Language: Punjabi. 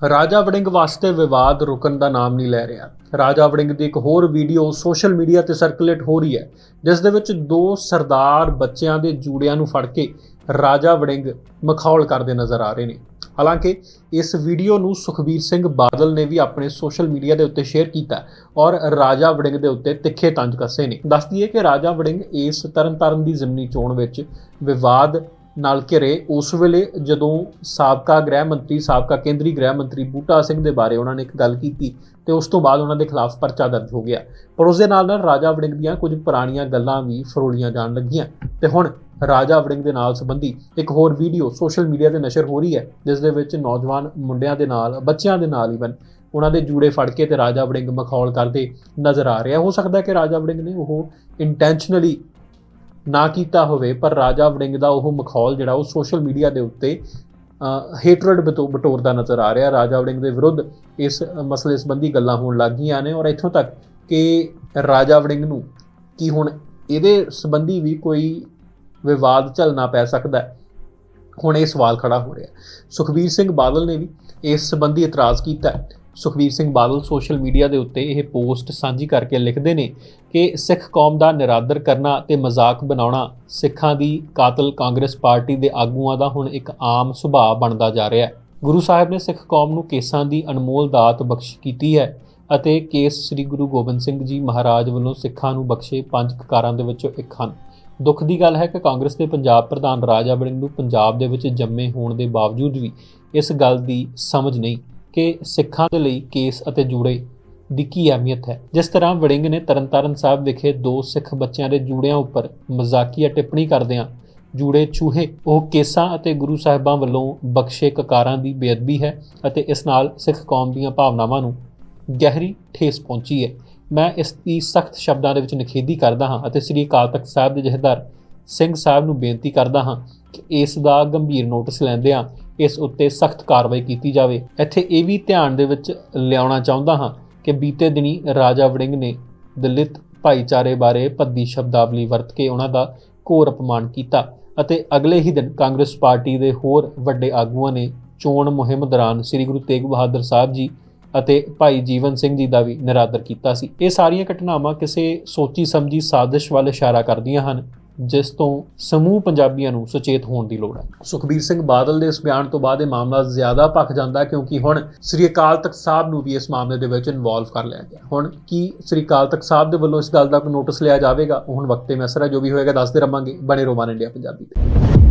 ਰਾਜਾ ਵੜਿੰਗ ਵਾਸਤੇ ਵਿਵਾਦ ਰੁਕਣ ਦਾ ਨਾਮ ਨਹੀਂ ਲੈ ਰਿਹਾ। ਰਾਜਾ ਵੜਿੰਗ ਦੀ ਇੱਕ ਹੋਰ ਵੀਡੀਓ ਸੋਸ਼ਲ ਮੀਡੀਆ ਤੇ ਸਰਕੂਲੇਟ ਹੋ ਰਹੀ ਹੈ, ਜਿਸ ਦੇ ਵਿੱਚ ਦੋ ਸਰਦਾਰ ਬੱਚਿਆਂ ਦੇ ਜੂੜਿਆਂ ਨੂੰ ਫੜ ਕੇ ਰਾਜਾ ਵੜਿੰਗ ਮਖੌਲ ਕਰਦੇ ਨਜ਼ਰ ਆ ਰਹੇ ਨੇ। ਹਾਲਾਂਕਿ, ਇਸ ਵੀਡੀਓ ਨੂੰ ਸੁਖਬੀਰ ਸਿੰਘ ਬਾਦਲ ਨੇ ਵੀ ਆਪਣੇ ਸੋਸ਼ਲ ਮੀਡੀਆ ਦੇ ਉੱਤੇ ਸ਼ੇਅਰ ਕੀਤਾ ਔਰ ਰਾਜਾ ਵੜਿੰਗ ਦੇ ਉੱਤੇ ਤਿੱਖੇ ਤੰਜ ਕੱਸੇ ਨੇ। ਦੱਸਦੀ ਹੈ ਕਿ ਰਾਜਾ ਵੜਿੰਗ ਇਸ ਤਰਨਤਾਰਨ ਦੀ ਜ਼ਿਮਨੀ ਚੋਣ ਵਿੱਚ ਵਿਵਾਦ ਨਾਲ ਘਿਰੇ, ਉਸ ਵੇਲੇ ਜਦੋਂ ਸਾਬਕਾ ਗ੍ਰਹਿ ਮੰਤਰੀ, ਸਾਬਕਾ ਕੇਂਦਰੀ ਗ੍ਰਹਿ ਮੰਤਰੀ ਬੂਟਾ ਸਿੰਘ ਦੇ ਬਾਰੇ ਉਹਨਾਂ ਨੇ ਇੱਕ ਗੱਲ ਕੀਤੀ ਤੇ ਉਸ ਤੋਂ ਬਾਅਦ ਉਹਨਾਂ ਦੇ ਖਿਲਾਫ ਪਰਚਾ ਦਰਜ ਹੋ ਗਿਆ। ਪਰ ਉਸ ਦੇ ਨਾਲ ਨਾਲ ਰਾਜਾ ਵੜਿੰਗ ਦੀਆਂ ਕੁਝ ਪੁਰਾਣੀਆਂ ਗੱਲਾਂ ਵੀ ਫਰੋਲੀਆਂ ਜਾਣ ਲੱਗੀਆਂ। ਤੇ ਹੁਣ ਰਾਜਾ ਵੜਿੰਗ ਦੇ ਨਾਲ ਸੰਬੰਧੀ ਇੱਕ ਹੋਰ ਵੀਡੀਓ ਸੋਸ਼ਲ ਮੀਡੀਆ ਤੇ ਨਸ਼ਰ ਹੋ ਰਹੀ ਹੈ, ਜਿਸ ਦੇ ਵਿੱਚ ਨੌਜਵਾਨ ਮੁੰਡਿਆਂ ਦੇ ਨਾਲ, ਬੱਚਿਆਂ ਦੇ ਨਾਲ ਇਵਨ ਉਹਨਾਂ ਦੇ ਜੂੜੇ ਫੜ ਕੇ ਤੇ ਰਾਜਾ ਵੜਿੰਗ ਮਖੌਲ ਕਰਦੇ ਨਜ਼ਰ ਆ ਰਿਹਾ। ਹੋ ਸਕਦਾ ਹੈ ਕਿ ਰਾਜਾ ਵੜਿੰਗ ਨੇ ਉਹ ਇੰਟੈਂਸ਼ਨਲੀ ਨਾ ਕੀਤਾ ਹੋਵੇ, ਪਰ ਰਾਜਾ ਵੜਿੰਗ ਦਾ ਉਹ ਮਖੌਲ ਜਿਹੜਾ ਉਹ ਸੋਸ਼ਲ ਮੀਡੀਆ ਦੇ ਉੱਤੇ ਹੇਟਰਡ ਬਟੋਰਦਾ ਨਜ਼ਰ ਆ ਰਿਹਾ। ਰਾਜਾ ਵੜਿੰਗ ਦੇ ਵਿਰੁੱਧ ਇਸ ਮਸਲੇ ਸੰਬੰਧੀ ਗੱਲਾਂ ਹੋਣ ਲੱਗ ਗਈਆਂ ਨੇ ਔਰ ਇੱਥੋਂ ਤੱਕ ਕਿ ਰਾਜਾ ਵੜਿੰਗ ਨੂੰ ਕੀ ਹੁਣ ਇਹਦੇ ਸੰਬੰਧੀ ਵੀ ਕੋਈ ਵਿਵਾਦ ਝੱਲਣਾ ਪੈ ਸਕਦਾ ਹੈ? ਹੁਣ ਇਹ ਸਵਾਲ ਖੜਾ ਹੋ ਰਿਹਾ। ਸੁਖਬੀਰ ਸਿੰਘ ਬਾਦਲ ਨੇ ਵੀ ਇਸ ਸੰਬੰਧੀ ਇਤਰਾਜ਼ ਕੀਤਾ ਹੈ ਸੁਖਬੀਰ ਸਿੰਘ ਬਾਦਲ ਸੋਸ਼ਲ ਮੀਡੀਆ ਦੇ ਉੱਤੇ ਇਹ ਪੋਸਟ ਸਾਂਝੀ ਕਰਕੇ ਲਿਖਦੇ ਨੇ ਕਿ ਸਿੱਖ ਕੌਮ ਦਾ ਨਿਰਾਦਰ ਕਰਨਾ ਤੇ ਮਜ਼ਾਕ ਬਣਾਉਣਾ ਸਿੱਖਾਂ ਦੀ ਕਾਤਲ ਕਾਂਗਰਸ ਪਾਰਟੀ ਦੇ ਆਗੂਆਂ ਦਾ ਹੁਣ ਇੱਕ ਆਮ ਸੁਭਾਅ ਬਣਦਾ ਜਾ ਰਿਹਾ ਹੈ। ਗੁਰੂ ਸਾਹਿਬ ਨੇ ਸਿੱਖ ਕੌਮ ਨੂੰ ਕੇਸਾਂ ਦੀ ਅਨਮੋਲ ਦਾਤ ਬਖਸ਼ ਕੀਤੀ ਹੈ ਅਤੇ ਕੇਸ ਸ੍ਰੀ ਗੁਰੂ ਗੋਬਿੰਦ ਸਿੰਘ ਜੀ ਮਹਾਰਾਜ ਵੱਲੋਂ ਸਿੱਖਾਂ ਨੂੰ ਬਖਸ਼ੇ ਪੰਜ ਕਕਾਰਾਂ ਦੇ ਵਿੱਚੋਂ ਇੱਕ ਹਨ। ਦੁੱਖ ਦੀ ਗੱਲ ਹੈ ਕਿ ਕਾਂਗਰਸ ਦੇ ਪੰਜਾਬ ਪ੍ਰਧਾਨ ਰਾਜਾ ਵੜਿੰਗ ਨੂੰ ਪੰਜਾਬ ਦੇ ਵਿੱਚ ਜੰਮੇ ਹੋਣ ਦੇ ਬਾਵਜੂਦ ਵੀ ਇਸ ਗੱਲ ਦੀ ਸਮਝ ਨਹੀਂ। ਕਿ ਸਿੱਖਾਂ ਦੇ ਲਈ ਕੇਸ ਅਤੇ ਜੂੜੇ ਦੀ ਕੀ ਅਹਿਮੀਅਤ ਹੈ। ਜਿਸ ਤਰ੍ਹਾਂ ਵੜਿੰਗ ਨੇ ਤਰਨਤਾਰਨ ਸਾਹਿਬ ਵਿਖੇ ਦੋ ਸਿੱਖ ਬੱਚਿਆਂ ਦੇ ਜੂੜਿਆਂ ਉੱਪਰ ਮਜ਼ਾਕੀਆ ਟਿੱਪਣੀ ਕਰਦਿਆਂ ਜੂੜੇ ਚੂਹੇ ਉਹ ਕੇਸਾਂ ਅਤੇ ਗੁਰੂ ਸਾਹਿਬਾਂ ਵੱਲੋਂ ਬਖਸ਼ੇ ਕਕਾਰਾਂ ਦੀ ਬੇਅਦਬੀ ਹੈ ਅਤੇ ਇਸ ਨਾਲ ਸਿੱਖ ਕੌਮ ਦੀਆਂ ਭਾਵਨਾਵਾਂ ਨੂੰ ਗਹਿਰੀ ਠੇਸ ਪਹੁੰਚੀ ਹੈ। ਮੈਂ ਇਸ ਦੀ ਸਖਤ ਸ਼ਬਦਾਂ ਦੇ ਵਿੱਚ ਨਿਖੇਧੀ ਕਰਦਾ ਹਾਂ ਅਤੇ ਸ੍ਰੀ ਅਕਾਲ ਤਖਤ ਸਾਹਿਬ ਦੇ ਜਥੇਦਾਰ ਸਿੰਘ ਸਾਹਿਬ ਨੂੰ ਬੇਨਤੀ ਕਰਦਾ ਹਾਂ ਕਿ ਇਸ ਦਾ ਗੰਭੀਰ ਨੋਟਿਸ ਲੈਂਦਿਆਂ ਇਸ ਉੱਤੇ ਸਖਤ ਕਾਰਵਾਈ ਕੀਤੀ ਜਾਵੇ। ਇੱਥੇ ਇਹ ਵੀ ਧਿਆਨ ਦੇ ਵਿੱਚ ਲਿਆਉਣਾ ਚਾਹੁੰਦਾ ਹਾਂ ਕਿ ਬੀਤੇ ਦਿਨੀ ਰਾਜਾ ਵੜਿੰਗ ਨੇ ਦਲਿਤ ਭਾਈਚਾਰੇ ਬਾਰੇ ਭੱਦੀ ਸ਼ਬਦਾਵਲੀ ਵਰਤ ਕੇ ਉਹਨਾਂ ਦਾ ਘੋਰ ਅਪਮਾਨ ਕੀਤਾ ਅਤੇ ਅਗਲੇ ਹੀ ਦਿਨ ਕਾਂਗਰਸ ਪਾਰਟੀ ਦੇ ਹੋਰ ਵੱਡੇ ਆਗੂਆਂ ਨੇ ਚੋਣ ਮੁਹਿੰਮ ਦੌਰਾਨ ਸ੍ਰੀ ਗੁਰੂ ਤੇਗ ਬਹਾਦਰ ਸਾਹਿਬ ਜੀ ਅਤੇ ਭਾਈ ਜੀਵਨ ਸਿੰਘ ਜੀ ਦਾ ਵੀ ਨਿਰਾਦਰ ਕੀਤਾ ਸੀ। ਇਹ ਸਾਰੀਆਂ ਘਟਨਾਵਾਂ ਕਿਸੇ ਸੋਚੀ ਸਮਝੀ ਸਾਜ਼ਿਸ਼ ਵੱਲ ਇਸ਼ਾਰਾ ਕਰਦੀਆਂ ਹਨ। ਜਿਸ ਤੋਂ ਸਮੂਹ ਪੰਜਾਬੀਆਂ ਨੂੰ ਸੁਚੇਤ ਹੋਣ ਦੀ ਲੋੜ ਹੈ। ਸੁਖਬੀਰ ਸਿੰਘ ਬਾਦਲ ਦੇ ਇਸ ਬਿਆਨ ਤੋਂ ਬਾਅਦ ਇਹ ਮਾਮਲਾ ਜ਼ਿਆਦਾ ਭਖ ਜਾਂਦਾ ਕਿਉਂਕਿ ਹੁਣ ਸ੍ਰੀ ਅਕਾਲ ਤਖਤ ਸਾਹਿਬ ਨੂੰ ਵੀ ਇਸ ਮਾਮਲੇ ਦੇ ਵਿੱਚ ਇਨਵੋਲਵ ਕਰ ਲਿਆ ਗਿਆ। ਹੁਣ ਕੀ ਸ੍ਰੀ ਅਕਾਲ ਤਖਤ ਸਾਹਿਬ ਦੇ ਵੱਲੋਂ ਇਸ ਗੱਲ ਦਾ ਕੋਈ ਨੋਟਿਸ ਲਿਆ ਜਾਵੇਗਾ? ਉਹ ਹੁਣ ਵਕਤੇ ਮੈਸਰ ਹੈ, ਜੋ ਵੀ ਹੋਏਗਾ ਦੱਸਦੇ ਰਵਾਂਗੇ। ਬਣੇ ਰੋਮਾਨ ਇੰਡੀਆ ਪੰਜਾਬੀ ਤੇ।